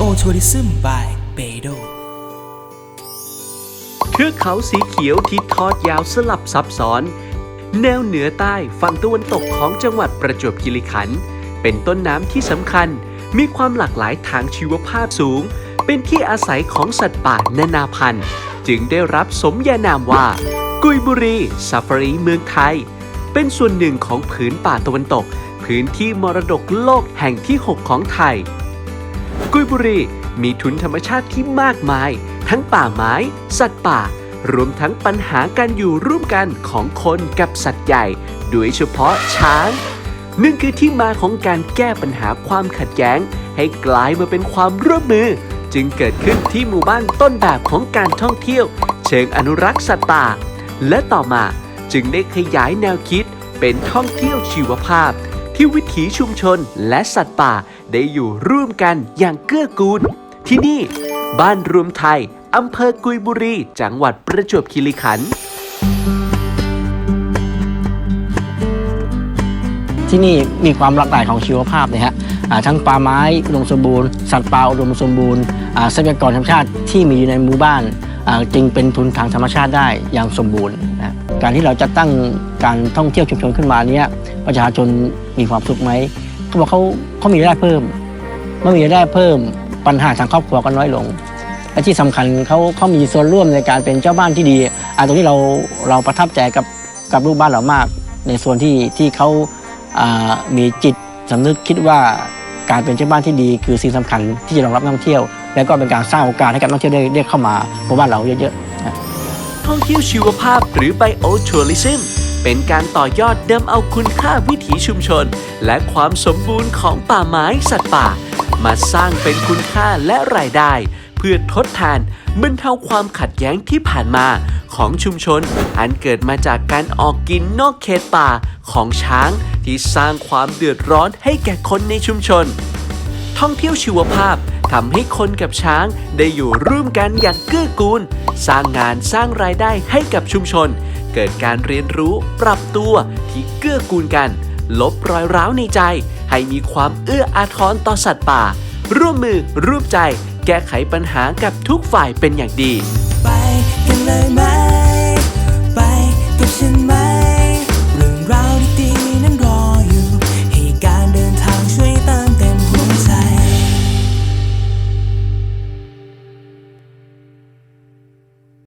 o Tourism by Bedo เทือกเขาสีเขียวที่ทอดยาวสลับซับซ้อน แนวเหนือใต้ฝั่งตะวันตกของจังหวัดประจวบคีรีขันธ์เป็นต้นน้ำที่สำคัญ มีความหลากหลายทางชีวภาพสูง เป็นที่อาศัยของสัตว์ป่านานาพันธุ์ จึงได้รับสมญานามว่า กุยบุรีซาฟารีเมืองไทย เป็นส่วนหนึ่งของผืนป่าตะวันตก พื้นที่มรดกโลกแห่งที่ 6 ของไทย กุยบุรีมีทุนธรรมชาติที่มากมาย ทั้งป่าไม้ สัตว์ป่า รวมทั้งปัญหาการอยู่ร่วมกันของคนกับสัตว์ใหญ่ โดยเฉพาะช้างนั่นคือที่มาของการแก้ปัญหาความขัดแย้ง ให้กลายมาเป็นความร่วมมือ จึงเกิดขึ้นที่หมู่บ้านต้นแบบของการท่องเที่ยว เชิงอนุรักษ์สัตว์ป่า และต่อมาจึงได้ขยายแนวคิดเป็นท่องเที่ยวชีวภาพ ที่วิถีชุมชนและสัตว์ป่า ได้อยู่ร่วมกันอย่างเกื้อกูล ที่นี่ บ้านรวมไทยอำเภอกุยบุรี จังหวัดประจวบคีรีขันธ์ที่นี่มีความหลากหลายของชีวภาพนะฮะอ่าทั้งป่าไม้อุดมสมบูรณ์สัตว์ป่าอุดมสมบูรณ์อ่าทรัพยากรธรรมชาติที่มีอยู่ในหมู่บ้านอ่าจึงเป็นทุนทางธรรมชาติได้อย่างสมบูรณ์นะการที่เราจะตั้งการท่องเที่ยวชุมชนขึ้นมาเนี้ยประชาชนมีความสุขไหม เขาบอกเขาเขามีรายได้เพิ่มเมื่อมีรายได้เพิ่มปัญหาทางครอบครัวก็น้อยลง และที่สำคัญเขาเขามีส่วนร่วมในการเป็นเจ้าบ้านที่ดีอ่าตรงนี้เราเราประทับใจกับกับลูกบ้านเรามาก ในส่วนที่ที่เขาอ่ามีจิตสำนึกคิดว่าการเป็นเจ้าบ้านที่ดี คือสิ่งสำคัญที่จะรองรับนักท่องเที่ยว และก็เป็นการสร้างโอกาสให้กับนักท่องเที่ยวได้ได้เข้ามาหมู่บ้านเราเยอะๆนะท่องเที่ยวชีวภาพหรือ Biotourism เป็นการต่อยอดนำเอาคุณค่าวิถีชุมชน และความสมบูรณ์ของป่าไม้สัตว์ป่า มาสร้างเป็นคุณค่าและรายได้ เพื่อทดแทนบรรเทาความขัดแย้งที่ผ่านมาของชุมชน อันเกิดมาจากการออกกินนอกเขตป่าของช้างที่สร้างความเดือดร้อนให้แก่คนในชุมชน ท่องเที่ยวชีวภาพทำให้คนกับช้างได้อยู่ร่วมกันอย่างเกื้อกูล สร้างงานสร้างรายได้ให้กับชุมชน เกิดการเรียนรู้ปรับตัวที่เกื้อกูลกัน ลบรอยร้าวในใจ ให้มีความเอื้ออาทรต่อสัตว์ป่า ร่วมมือร่วมใจ แก้ไขปัญหากับทุกฝ่ายเป็นอย่างดี ไปกันเลยไหม